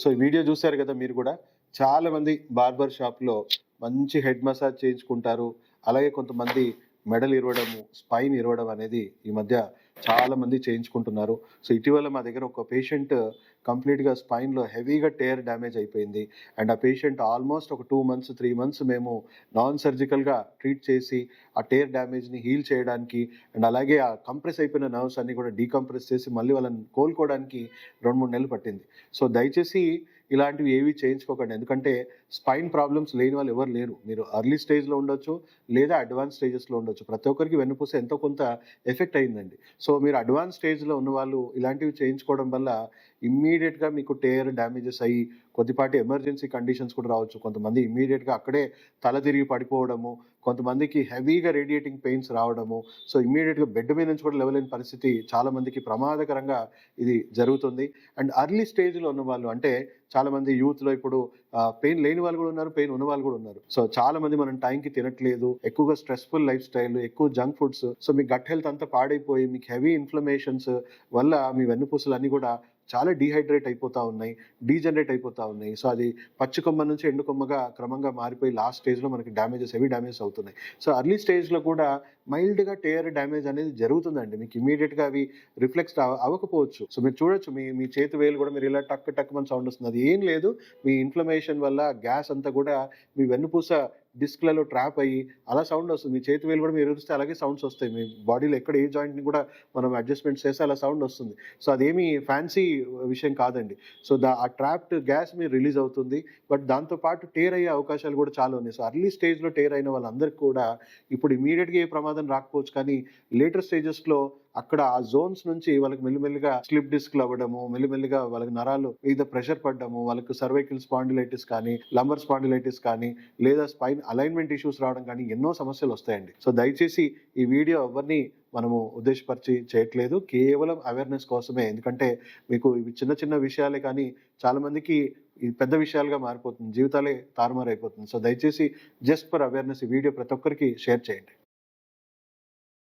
So ఈ video చూశారు కదా మీరు కూడా. చాలా మంది బార్బర్ షాప్లో మంచి హెడ్ మసాజ్ చేయించుకుంటారు. అలాగే కొంతమంది మెడల్ ఇరవడము స్పైన్ ఇరవడం అనేది ఈ మధ్య చాలా మంది చేయించుకుంటున్నారు. సో ఇటీవల మా దగ్గర ఒక పేషెంట్ కంప్లీట్గా స్పైన్లో హెవీగా టేర్ డ్యామేజ్ అయిపోయింది. అండ్ ఆ పేషెంట్ ఆల్మోస్ట్ ఒక టూ మంత్స్ త్రీ మంత్స్ మేము నాన్ సర్జికల్గా ట్రీట్ చేసి ఆ టేర్ డ్యామేజ్ని హీల్ చేయడానికి అండ్ అలాగే ఆ కంప్రెస్ అయిపోయిన నర్వ్స్ అన్ని కూడా డీకంప్రెస్ చేసి మళ్ళీ వాళ్ళని కోలుకోవడానికి రెండు మూడు నెలలు పట్టింది. సో దయచేసి ఇలాంటివి ఏవి చేయించుకోకండి. ఎందుకంటే స్పైన్ ప్రాబ్లమ్స్ లేని వాళ్ళు ఎవరు లేరు. మీరు అర్లీ స్టేజ్లో ఉండొచ్చు లేదా అడ్వాన్స్ స్టేజెస్లో ఉండొచ్చు. ప్రతి ఒక్కరికి వెన్నుపూస ఎంతో కొంత ఎఫెక్ట్ అయిందండి. సో మీరు అడ్వాన్స్ స్టేజ్లో ఉన్న వాళ్ళు ఇలాంటివి చేయించుకోవడం వల్ల ఇమ్మీడియట్గా మీకు టేర్ డ్యామేజెస్ అయ్యి కొద్దిపాటి ఎమర్జెన్సీ కండిషన్స్ కూడా రావచ్చు. కొంతమంది ఇమ్మీడియట్గా అక్కడే తల తిరిగి పడిపోవడము కొంతమందికి హెవీగా రేడియేటింగ్ పెయిన్స్ రావడము. సో ఇమ్మీడియట్గా బెడ్ మీద నుంచి కూడా లేవలేని పరిస్థితి చాలామందికి ప్రమాదకరంగా ఇది జరుగుతుంది. అండ్ అర్లీ స్టేజ్లో ఉన్న వాళ్ళు అంటే చాలామంది యూత్లో ఇప్పుడు పెయిన్ లేని వాళ్ళు కూడా ఉన్నారు పెయిన్ ఉన్న వాళ్ళు కూడా ఉన్నారు. సో చాలా మంది మనం టైంకి తినట్లేదు ఎక్కువగా స్ట్రెస్ఫుల్ లైఫ్ స్టైల్ ఎక్కువ జంక్ ఫుడ్స్. సో మీ గట్ హెల్త్ అంతా పాడైపోయి మీకు హెవీ ఇన్ఫ్లమేషన్స్ వల్ల మీ వెన్నుపూసలు అన్ని కూడా చాలా డీహైడ్రేట్ అయిపోతూ ఉన్నాయి డీజనరేట్ అయిపోతూ ఉన్నాయి. సో అది పచ్చి కొమ్మ నుంచి ఎండు కొమ్మగా క్రమంగా మారిపోయి లాస్ట్ స్టేజ్లో మనకి డ్యామేజెస్ హెవీ డ్యామేజ్ అవుతున్నాయి. సో అర్లీ స్టేజ్లో కూడా మైల్డ్గా టేర్ డ్యామేజ్ అనేది జరుగుతుందండి. మీకు ఇమీడియట్గా అవి రిఫ్లెక్స్ అవ్వకపోవచ్చు. సో మీరు చూడొచ్చు మీ మీ చేతి వేలు కూడా మీరు ఇలా టక్ టక్ మన సౌండ్ వస్తుంది. అది ఏం లేదు. మీ ఇన్ఫ్లమేషన్ వల్ల గ్యాస్ అంతా కూడా మీ వెన్నుపూస డిస్క్లలో ట్రాప్ అయ్యి అలా సౌండ్ వస్తుంది. మీ చేతి వేలు కూడా మీరు ఎరిస్తే అలాగే సౌండ్స్ వస్తాయి. మీ బాడీలో ఎక్కడ ఏ జాయింట్ని కూడా మనం అడ్జస్ట్మెంట్ చేస్తే అలా సౌండ్ వస్తుంది. సో అదేమి ఫ్యాన్సీ విషయం కాదండి. సో దా ఆ ట్రాప్డ్ గ్యాస్ మీరు రిలీజ్ అవుతుంది. బట్ దాంతో పాటు టేర్ అయ్యే అవకాశాలు కూడా చాలా ఉన్నాయి. సో అర్లీ స్టేజ్లో టేర్ అయిన వాళ్ళందరికీ కూడా ఇప్పుడు ఇమీడియట్గా ఏ ప్రమాదం రాకపోవచ్చు కానీ లేటర్ స్టేజెస్లో అక్కడ ఆ జోన్స్ నుంచి వాళ్ళకి మెల్లిమెల్లిగా స్లిప్ డిస్క్లు అవ్వడము మెల్లిమెల్లిగా వాళ్ళకి నరాలు మీద ప్రెషర్ పడ్డము వాళ్ళకి సర్వైకల్ స్పాండిలైటిస్ కానీ లంబర్ స్పాండిలైటిస్ కానీ లేదా స్పైన్ అలైన్మెంట్ ఇష్యూస్ రావడం కానీ ఎన్నో సమస్యలు వస్తాయండి. సో దయచేసి ఈ వీడియో ఎవరిని మనము ఉద్దేశపరిచి చేయట్లేదు కేవలం అవేర్నెస్ కోసమే. ఎందుకంటే మీకు ఇవి చిన్న చిన్న విషయాలే కానీ చాలా మందికి ఇది పెద్ద విషయాలుగా మారిపోతుంది జీవితాలే తారుమారైపోతుంది. సో దయచేసి జస్ట్ ఫర్ అవేర్నెస్ ఈ వీడియో ప్రతి ఒక్కరికి షేర్ చేయండి.